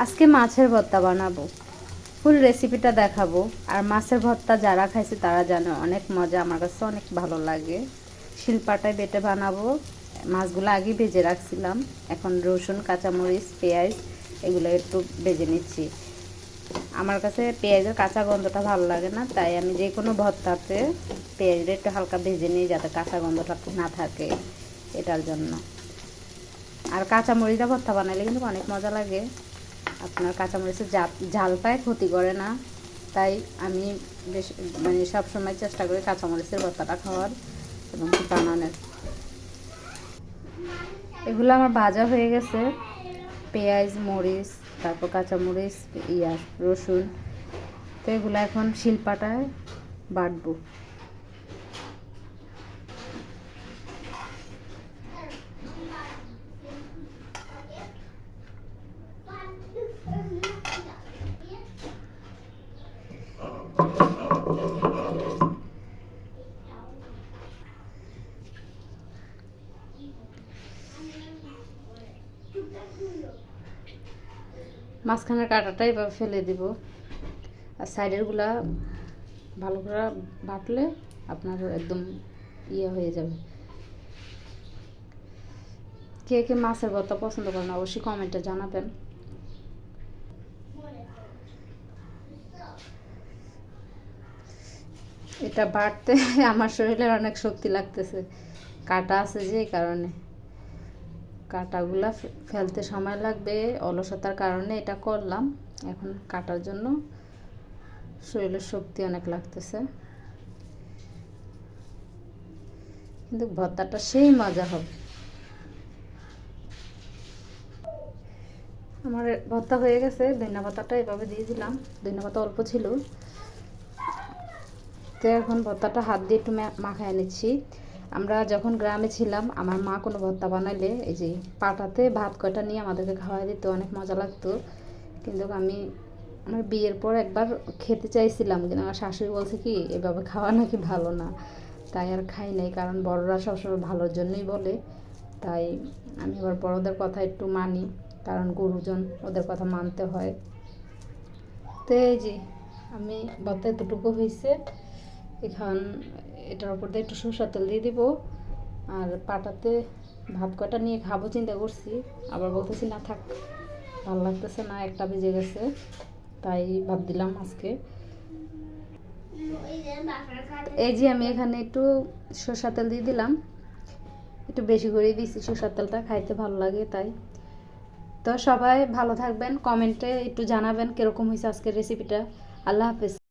আজকে মাছের ভর্তা বানাবো। ফুল রেসিপিটা দেখাবো। আর মাছের ভর্তা যারা খাইছে তারা জানে অনেক মজা। আমার কাছে অনেক ভালো লাগে। শিলপাটায় বেটে বানাবো। মাছগুলো আগে ভেজে রাখছিলাম। এখন রসুন, কাঁচামরিচ, পেঁয়াজ এগুলো একটু ভেজে নিচ্ছি। আমার কাছে পেঁয়াজের কাঁচা গন্ধটা ভালো লাগে না, তাই আমি যে কোনো ভর্তাতে পেঁয়াজটা একটু হালকা ভেজে নিই যাতে কাঁচা গন্ধটা না থাকে এটার জন্য। আর কাঁচামরিচটা ভর্তা বানাইলে কিন্তু অনেক মজা লাগে। আপনার কাঁচামরিচের ঝাল পায়, ক্ষতি করে না। তাই আমি বেশ মানে সবসময় চেষ্টা করি কাঁচামরিচের ভর্তাটা খাওয়ার এবং বানানোর। এগুলো আমার ভাজা হয়ে গেছে। পেঁয়াজ, মরিচ, তারপর কাঁচামরিচ, ইয়া, রসুন। তো এগুলো এখন শিলপাটায় বাটবো। মাঝখানের কাঁটাটা এভাবে ফেলে দিব। আর সাইডেরগুলা ভালো করে বাটলে আপনার একদম ইয়ে হয়ে যাবে। কে কে মাছের ভর্তা পছন্দ করেন অবশ্যই কমেন্টে জানাবেন। এটা বাটতে আমার শরীরের অনেক শক্তি লাগতেছে। কাটা আছে যে কারণে। কাটাগুলা ফেলতে সময় লাগবে। অলসতার কারণে এটা করলাম। এখন কাটার জন্য শরীরের শক্তি অনেক লাগতেছে। কিন্তু ভর্তাটা সেই মজা হবে। আমার ভর্তা হয়ে গেছে। ধনিয়া পাতাটা এভাবে দিয়ে দিলাম। ধনিয়া পাতা অল্প ছিল। তো এখন ভর্তাটা হাত দিয়ে একটু মাখায় নিচ্ছি। আমরা যখন গ্রামে ছিলাম, আমার মা কোনো ভর্তা বানাইলে এই যে পাটাতে ভাত কয়টা নিয়ে আমাদেরকে খাওয়াই দিত, অনেক মজা লাগতো। কিন্তু আমি, আমার বিয়ের পর একবার খেতে চাইছিলাম, কিন্তু আমার শাশুড়ি বলছে কি, এভাবে খাওয়া নাকি ভালো না। তাই আর খাই নাই, কারণ বড়রা সবসময় ভালোর জন্যই বলে। তাই আমি আবার বড়দের কথা একটু মানি, কারণ গুরুজন ওদের কথা মানতে হয়। তো এই যে, আমি ভর্তা এতটুকু হয়েছে এখন, এটার উপর দিয়ে একটু সরষের তেল দিয়ে দিব। আর পাটাতে ভাত কয়টা নিয়ে খাব চিন্তা করছি। আবার বলতেছি, না থাক, ভালো লাগতেছে না, একটা বেজে গেছে। তাই ভাত দিলাম আজকে। এই যে আমি এখানে একটু সরষের তেল দিয়ে দিলাম। একটু বেশি করে দিয়েছি সরষের তেলটা খাইতে ভালো লাগে তাই। তো সবাই ভালো থাকবেন, কমেন্টে একটু জানাবেন কীরকম হয়েছে আজকের রেসিপিটা আল্লাহ হাফেজ।